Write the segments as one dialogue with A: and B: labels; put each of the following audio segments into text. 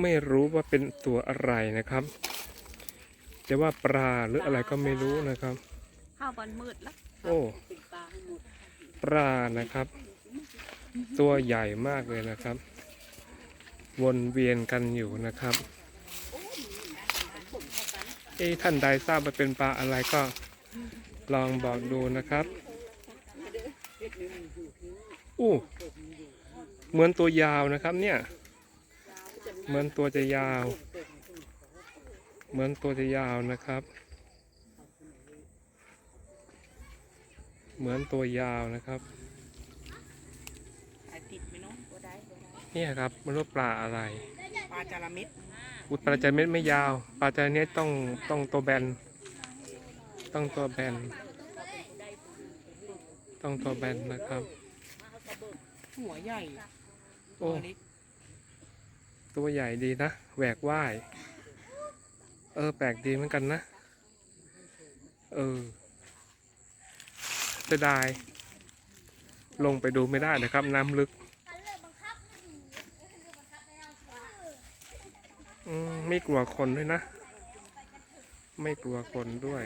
A: ไม่รู้ว่าเป็นตัวอะไรนะครับจะว่าปลาหรืออะไรก็ไม่รู้นะครับ
B: ข้าวบอลมืดแล้ว
A: โอ้ปลานะครับ ตัวใหญ่มากเลยนะครับ วนเวียนกันอยู่นะครับเอ้ท่านใดทราบว่าเป็นปลาอะไรก็ลองบอกดูนะครับอู้เหมือนตัวยาวนะครับเนี่ย เหมือนตัวจะยาว เหมือนตัวจะยาวนะครับ เหมือนตัวยาวนะครับ
B: ถ่ายติดไหมเน้องตัวใดตัวใด
A: เนี่ยครับไม่รู้ปลาอะไร
B: ปลาจาระเม็ด
A: อุยปลาจาเม็ดไม่ยาว ปลาจาเม็ดต้องต้องตัวแบน ต้องตัวแบน ต้องตัวแบนนะครับ
B: หัวใหญ่
A: โอ้
B: ตัว
A: ใหญ่ดีนะ แหวกว่าย เออ แปลกดีเหมือนกันนะ เออเสียดายลงไปดูไม่ได้นะครับ น้ำลึก อืม ไม่กลัวคนด้วยนะ ไม่กลัวคนด้วย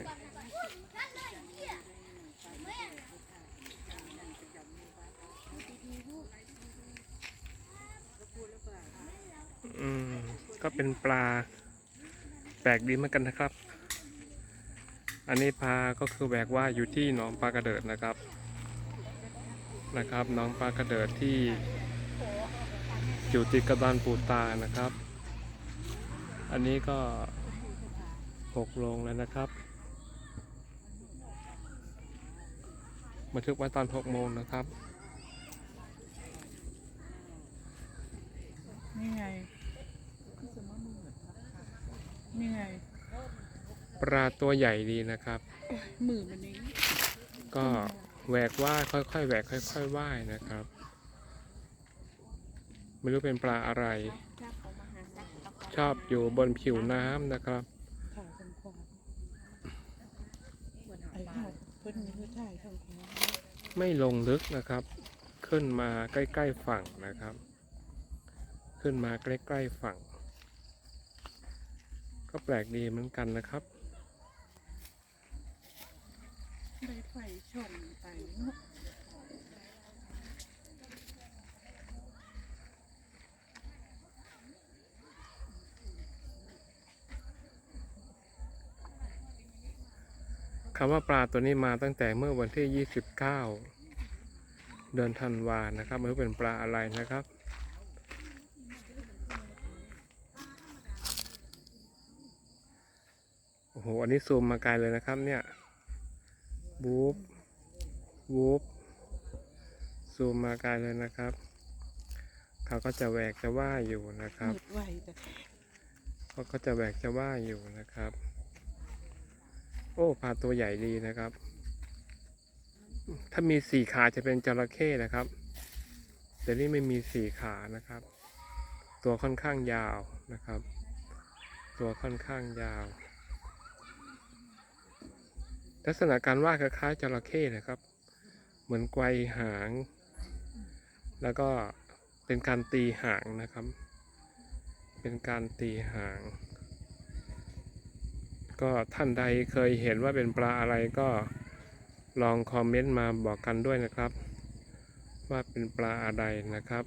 A: อืม ก็เป็นปลาแปลกดีเหมือนกันนะครับ อันนี้ปลาก็คือแบกว่าอยู่ที่หนองปลากระเดิดนะครับ นะครับหนองปลากระเดิดที่อยู่ติดกับบ้านปูตานะครับ อันนี้ก็หกโลงแล้วนะครับบันทึกไว้ตอนหกโมงนะครับ
B: นี่ไง นี่ไง
A: ปลาตัวใหญ่ดีนะครับ
B: มือมันนี้
A: ก็แหวกว่ายค่อยๆแหวกค่อยๆว่ายนะครับ ไม่รู้เป็นปลาอะไร ชอบอยู่บนผิวน้ำนะครับ
B: ถ่ายคนควายไอ้ข้าวเพิ่นมีเพื่อถ่ายคนควาย
A: ไม่ลงลึกนะครับ ขึ้นมาใกล้ๆฝั่งนะครับ ขึ้นมาใกล้ๆฝั่ง ก็แปลกดีเหมือนกันนะครับ
B: ได้ไฟชนไปเนาะ
A: คำว่าปลาตัวนี้มาตั้งแต่เมื่อวันที่ 29 เดือนธันวานะครับไม่รู้เป็นปลาอะไรนะครับ โอ้โหอันนี้ซูมมาไกลเลยนะครับ เนี่ยบูบบูบซูมมาไกลเลยนะครับ เขาก็จะแหวกจะว่ายอยู่นะครับ
B: มืดไวแต่
A: เขาก็จะแหวกจะว่ายอยู่นะครับ โอ้ปลาตัวใหญ่ดีนะครับ ถ้ามีสี่ขาจะเป็นจระเข้นะครับ แต่นี่ไม่มีสี่ขานะครับ ตัวค่อนข้างยาวนะครับ ตัวค่อนข้างยาว ลักษณะการว่ายคล้ายๆจระเข้นะครับ เหมือนไกวหาง แล้วก็เป็นการตีหางนะครับ เป็นการตีหาง ก็ท่านใดเคยเห็นว่าเป็นปลาอะไรก็ลองคอมเมนต์มาบอกกันด้วยนะครับ ว่าเป็นปลาอะไรนะครับ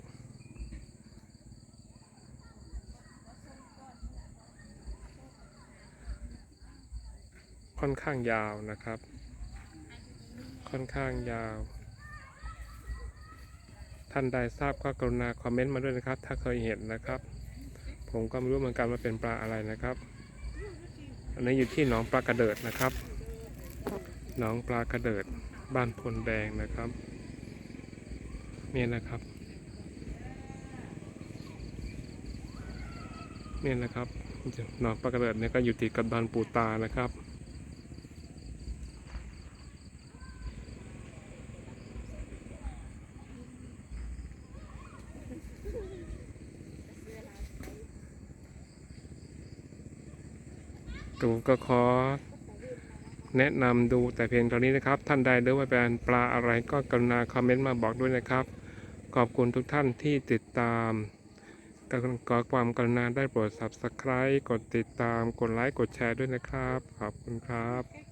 A: ค่อนข้างยาวนะครับ ค่อนข้างยาว ท่านใดทราบก็กรุณาคอมเมนต์มาด้วยนะครับ ถ้าเคยเห็นนะครับ ผมก็ไม่รู้เหมือนกันว่าเป็นปลาอะไรนะครับ อันนี้อยู่ที่หนองปลากระเดิดนะครับหนองปลากระเดิดบ้านพลแดงนะครับเนี่ยนะครับเนี่ยนะครับหนองปลากระเดิดเนี่ยก็อยู่ติดกับดอนปูตานะครับ ผมก็ขอแนะนำดูแต่เพียงเท่านี้นะครับ ท่านใดหรือว่าเป็นปลาอะไรก็กรุณาคอมเมนต์มาบอกด้วยนะครับ ขอบคุณทุกท่านที่ติดตามก็ขอความกรุณาได้โปรด subscribe กดติดตาม กดไลค์ กดแชร์ด้วยนะครับ ขอบคุณครับ